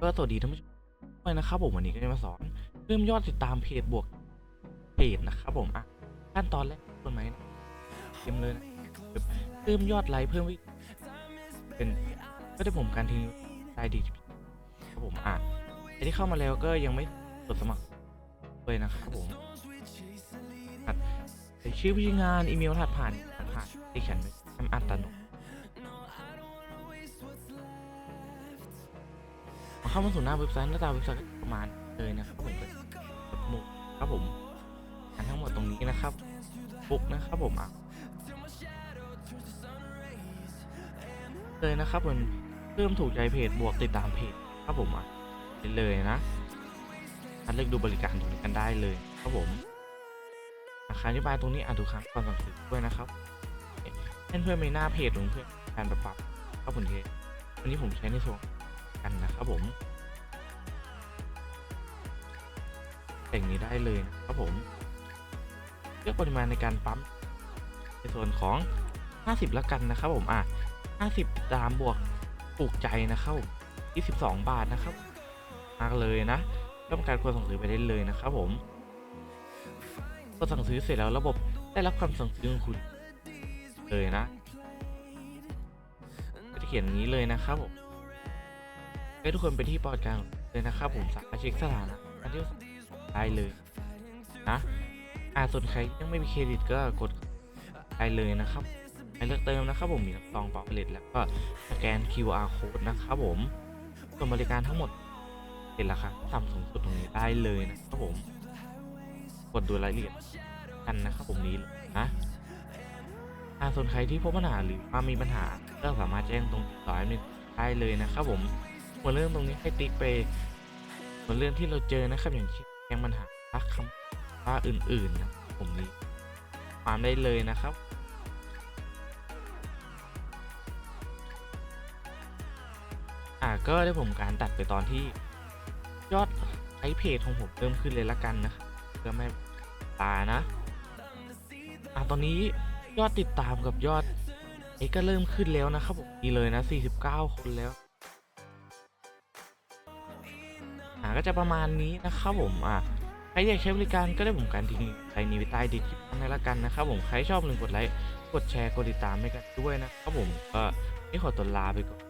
ก็สวัสดีท่านผู้ชมด้วยนะครับผมวันนี้ก็จะมาสอนเพิ่มยอดติดตามเพจบวกเพจนะครับผมอะขั้นตอนแรกคนไหมเต็มเลยนะเพิ่มยอดไลค์เพิ่มวิเป็นก็ได้ผมการทิ้งได้ดีครับผมอะใครที่เข้ามาแล้วก็ยังไม่กดสมัครเลยนะครับผมอะใส่ชื่อพิชงานอีเมลรหัสผ่านรหัสที่เขียนไว้ทำอัตโนามาสู่หน้าเว็บไซต์หน้าตาเว็บไซต์ประมาณเลยนะครับผมก็กดหมุกครับผมอันทั้งหมดตรงนี้นะครับปุกนะครับผมอะเลยนะครับมันเพิ่มถูกใจเพจบวกติดตามเพจครับผมอะเลยนะท่านเลือกดูบริการตรงนี้กันได้เลยครับผมอาคารอธิบายตรงนี้อ่านดูครั้งก่อนสั่งซื้อด้วยนะครับเพื่อนเพื่อนมีหน้าเพจของเพื่อนการปรับปรับครับผมเทวันนี้ผมใช้ในส่วน กันนะครับผมแต่งนี้ได้เลยนะครับผมเลือกปริมาณในการปั๊มในส่วนของ 50ล้วกันนะครับผมอะ50ตามบวกปลูกใจนะครับผม22 บาทนะครับมากเลยนะต้องการกดสั่งซื้อไปได้เลยนะครับผมกดสั่งซื้อเสร็จแล้วระบบได้รับคำสั่งซื้อของคุณเลยนะจะเขียนอย่างนี้เลยนะครับผม ให้ทุกคนไปที่ปอดกลางเลยนะครับผมสามารถเช็คสถานะการที่ได้เลยนะอ่าส่วนใครยังไม่มีเครดิตก็กดได้เลยนะครับให้เลือกเติมนะครับผมมีรับรองเป๋าเลทแล้วก็สแกน QR code นะครับผมส่วนบริการทั้งหมดเป็นราคาต่ำสูงสุดตรงนี้ได้เลยนะครับผมกดดูรายละเอียดกันนะครับผมนี้นะอาส่วนใครที่พบปัญหาหรือว่ามีปัญหาก็สามารถแจ้งตรงต่อแอดมินได้เลยนะครับผม หัวเรื่องตรงนี้ให้ติ๊กไปหัวเรื่องที่เราเจอนะครับอย่างเช่นแกงปัญหารักคำว่าอื่นๆนะผมนี้ความได้เลยนะครับอ่าก็ได้ผมการตัดไปตอนที่ยอดไอเพจของผมเริ่มขึ้นเลยละกันนะเพื่อไม่ตานะอ่าตอนนี้ยอดติดตามกับยอดไอก็เริ่มขึ้นแล้วนะครับผมดีเลยนะ 49 คนแล้ว ก็จะประมาณนี้นะครับผมอ่าใครอยากใช้บริการก็ได้ผมการทิ้งใครนี้ไว้ใต้ดีคลิปให้ละกันนะครับผมใครชอบลืมกดไลค์กดแชร์กดติดตามให้กันด้วยนะครับผมก็นี่ขอตัวลาไปก่อน